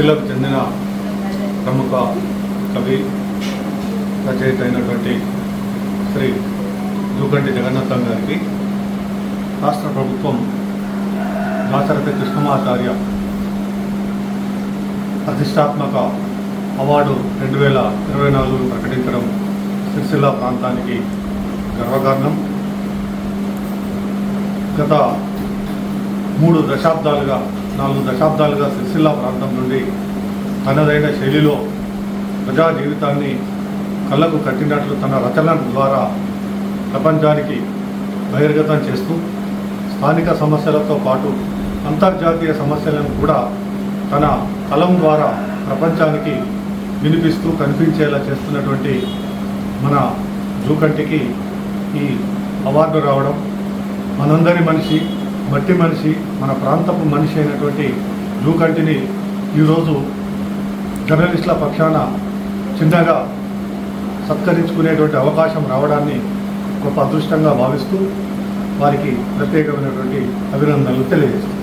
జిల్లాకు చెందిన ప్రముఖ కవి రచయిత అయినటువంటి శ్రీ దూకంటి జగన్నాథం గారికి రాష్ట్ర ప్రభుత్వం దాశరథి కృష్ణమాచార్య ప్రతిష్టాత్మక అవార్డు రెండు వేల ఇరవై నాలుగు ప్రకటించడం సిరిసిల్ల ప్రాంతానికి గర్వకారణం. గత మూడు దశాబ్దాలుగా నాలుగు దశాబ్దాలుగా సిరిసిల్ల ప్రాంతం నుండి తనదైన శైలిలో ప్రజా జీవితాన్ని కళ్ళకు కట్టినట్లు తన రచనల ద్వారా ప్రపంచానికి బహిర్గతం చేస్తూ స్థానిక సమస్యలతో పాటు అంతర్జాతీయ సమస్యలను కూడా తన కలం ద్వారా ప్రపంచానికి వినిపిస్తూ కనిపించేలా చేస్తున్నటువంటి మన జూకంటికి ఈ అవార్డు రావడం మనందరి మనిషి మట్టి మనిషి మన ప్రాంతపు మనిషి అయినటువంటి జూకంటిని ఈరోజు జర్నలిస్టుల పక్షాన చిన్నగా సత్కరించుకునేటువంటి అవకాశం రావడాన్ని గొప్ప అదృష్టంగా భావిస్తూ వారికి ప్రత్యేకమైనటువంటి అభినందనలు తెలియజేస్తుంది